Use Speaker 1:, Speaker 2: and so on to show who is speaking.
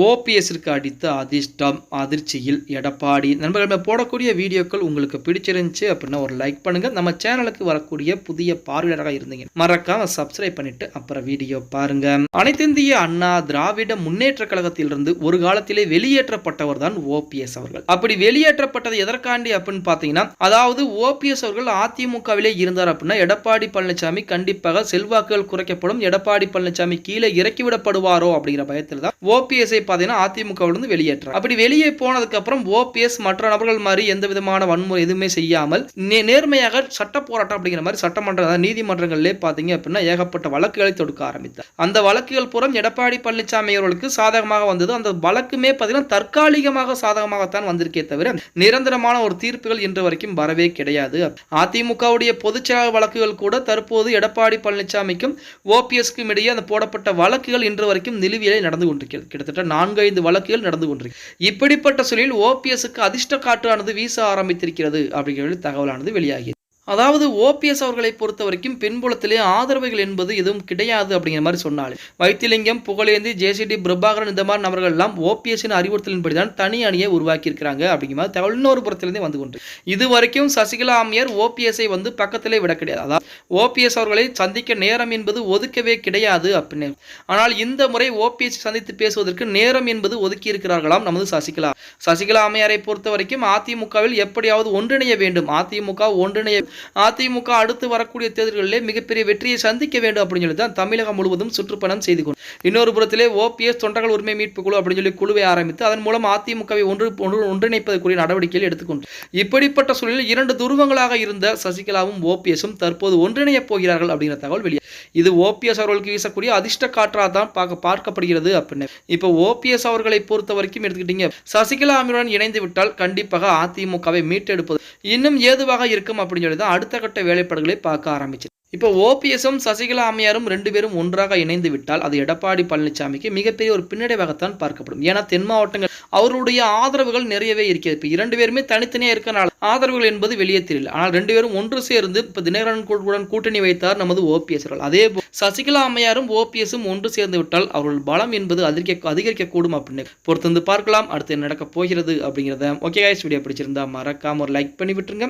Speaker 1: ஓபிஎஸ்ற்கு அடித்த அதிர்ஷ்டம் அதிர்ச்சியில் எடப்பாடி. நண்பர்கள் நம்ம போடக்கூடிய வீடியோக்கள் உங்களுக்கு பிடிச்சிருந்துச்சு அப்படின்னா ஒரு லைக் பண்ணுங்க. நம்ம சேனலுக்கு வரக்கூடிய புதிய பார்வையாளராக இருந்தீங்க மறக்காம சப்ஸ்கிரைப் பண்ணிட்டு அப்புறம் வீடியோ பாருங்க. அனைத்திந்திய அண்ணா திராவிட முன்னேற்ற கழகத்திலிருந்து ஒரு காலத்திலே வெளியேற்றப்பட்டவர் தான் ஓபிஎஸ் அவர்கள். அப்படி வெளியேற்றப்பட்டது எதற்காண்டி அப்படின்னு பார்த்தீங்கன்னா அதாவது ஓபிஎஸ் அவர்கள் அதிமுகவிலே இருந்தார் அப்படின்னா எடப்பாடி பழனிசாமி கண்டிப்பாக செல்வாக்குகள் குறைக்கப்படும். எடப்பாடி பழனிசாமி கீழே இறக்கிவிடப்படுவாரோ அப்படிங்கிற பயத்தில் தான் ஓபிஎஸ்ஐ பார்த்தீங்கன்னா அதிமுகவிலிருந்து வெளியேற்றார் அப்படி வெளியே போனதுக்கு அப்புறம் ஓபிஎஸ் மற்ற நபர்கள் மாதிரி எந்த விதமான வன்முறை எதுவுமே செய்யாமல் நேர்மையாக சட்ட போராட்டம் அப்படிங்கிற மாதிரி சட்டமன்ற நீதிமன்றங்களிலே பார்த்தீங்க அப்படின்னா ஏகப்பட்ட வழக்குகளை தொடுக்க ஆரம்பித்தார். அந்த வழக்குகள் புறம் எடப்பாடி பழனிசாமி அவர்களுக்கு சாதகமாக வந்தது. அந்த வழக்குமே பார்த்தீங்கன்னா தற்காலிகமாக சாதகமாகத்தான் வந்திருக்கே தவிர நிரந்தரமான ஒரு தீர்ப்புகள் இன்று வரைக்கும் வரவே கிடையாது. அதிமுகவுடைய பொதுச்செயலாளர் வழக்குகள் கூட தற்போது எடப்பாடி பழனிசாமிக்கும் ஓபிஎஸ்க்கும் இடையே அந்த போடப்பட்ட வழக்குகள் இன்று வரைக்கும் நிலுவையிலே நடந்து கொண்டிருக்கிறது கிட்டத்தட்ட நான்கு ஐந்து வழக்குகள் நடந்து கொண்டிருக்கு. இப்படிப்பட்ட சூழலில் ஓபிஎஸ்க்கு அதிர்ஷ்ட காற்றானது வீச ஆரம்பித்திருக்கிறது அப்படிங்கிற தகவலானது வெளியாகியது அதாவது ஓபிஎஸ் அவர்களை பொறுத்த வரைக்கும் பின்புலத்திலே ஆதரவுகள் என்பது எதுவும் கிடையாது அப்படிங்கிற மாதிரி சொன்னாலே. வைத்திலிங்கம் புகழேந்தி ஜேசிடி பிரபாகரன் இந்த மாதிரி நபர்கள் எல்லாம் ஓபிஎஸ்ஸின் அறிவுறுத்தலின்படி தான் தனி அணியை உருவாக்கி இருக்கிறாங்க அப்படிங்கிற மாதிரி தகவல் இன்னொரு புறத்திலிருந்தே வந்து கொண்டு. இது வரைக்கும் சசிகலா அம்மையார் ஓபிஎஸ்ஐ வந்து பக்கத்திலே விட கிடையாது. அதாவது ஓபிஎஸ் அவர்களை சந்திக்க நேரம் என்பது ஒதுக்கவே கிடையாது அப்படின்னு. ஆனால் இந்த முறை ஓபிஎஸ் சந்தித்து பேசுவதற்கு நேரம் என்பது ஒதுக்கி இருக்கிறார்களாம் நமது சசிகலா. சசிகலா அம்மையாரை பொறுத்த வரைக்கும் அதிமுகவில் எப்படியாவது ஒன்றிணைய வேண்டும். அதிமுக ஒன்றிணைய அதிமுக அடுத்து வரக்கூடிய தேர்தல்களிலே மிகப்பெரிய வெற்றியை சந்திக்க வேண்டும் அப்படின்னு சொல்லி தான் தமிழகம் முழுவதும் சுற்றுப்பயணம் செய்து கொண்டு இன்னொரு புறத்திலே ஓபிஎஸ் தொண்டர்கள் உரிமை மீட்பு குழு அப்படின்னு சொல்லி குழுவை ஆரம்பித்து அதன் மூலம் அதிமுகவை ஒன்று ஒன்று ஒன்றிணைப்பதற்குரிய நடவடிக்கைகள் எடுத்துக்கொண்டு இப்படிப்பட்ட சூழலில் இரண்டு துருவங்களாக இருந்த சசிகலாவும் ஓபிஎஸும் தற்போது ஒன்றிணையப் போகிறார்கள் அப்படிங்கிற தகவல் வெளியே இது ஓபிஎஸ் அவர்களுக்கு வீசக்கூடிய அதிர்ஷ்ட காற்றாக தான் பார்க்க பார்க்கப்படுகிறது அப்படின்னு. இப்போ ஓபிஎஸ் அவர்களை பொறுத்த வரைக்கும் எடுத்துக்கிட்டீங்க சசிகலா அமீருடன் இணைந்து விட்டால் கண்டிப்பாக அதிமுகவை மீட்டெடுப்பது இன்னும் ஏதுவாக இருக்கும் அப்படின்னு சொல்லி தான் அடுத்த கட்ட வேலைப்பாடுகளை பார்க்க ஆரம்பிச்சு இப்போ ஓபிஎஸும் சசிகலா அம்மையாரும் ரெண்டு பேரும் ஒன்றாக இணைந்து விட்டால் அது எடப்பாடி பழனிசாமிக்கு மிகப்பெரிய ஒரு பின்னடைவாகத்தான் பார்க்கப்படும். ஏன்னா தென் மாவட்டங்கள் அவருடைய ஆதரவுகள் நிறையவே இருக்கிறது. இப்போ இரண்டு பேருமே தனித்தனியாக இருக்கனால ஆதரவுகள் என்பது வெளியே தெரியல. ஆனால் ரெண்டு பேரும் ஒன்று சேர்ந்து இப்போ தினகரன் கூட்டுடன் கூட்டணி வைத்தார் நமது ஓபிஎஸ்கள் அதே போல் சசிகலா அம்மையாரும் ஓபிஎஸும் ஒன்று சேர்ந்து விட்டால் அவர்கள் பலம் என்பது அதிகரிக்க அதிகரிக்கக்கூடும் அப்படின்னு. பொறுத்து வந்து பார்க்கலாம். அடுத்து நடக்க நடக்கப் போகிறது அப்படிங்கிறத. ஓகே கைஸ் வீடியோ பிடிச்சிருந்தா மறக்காம ஒரு லைக் பண்ணி விட்டுருங்க.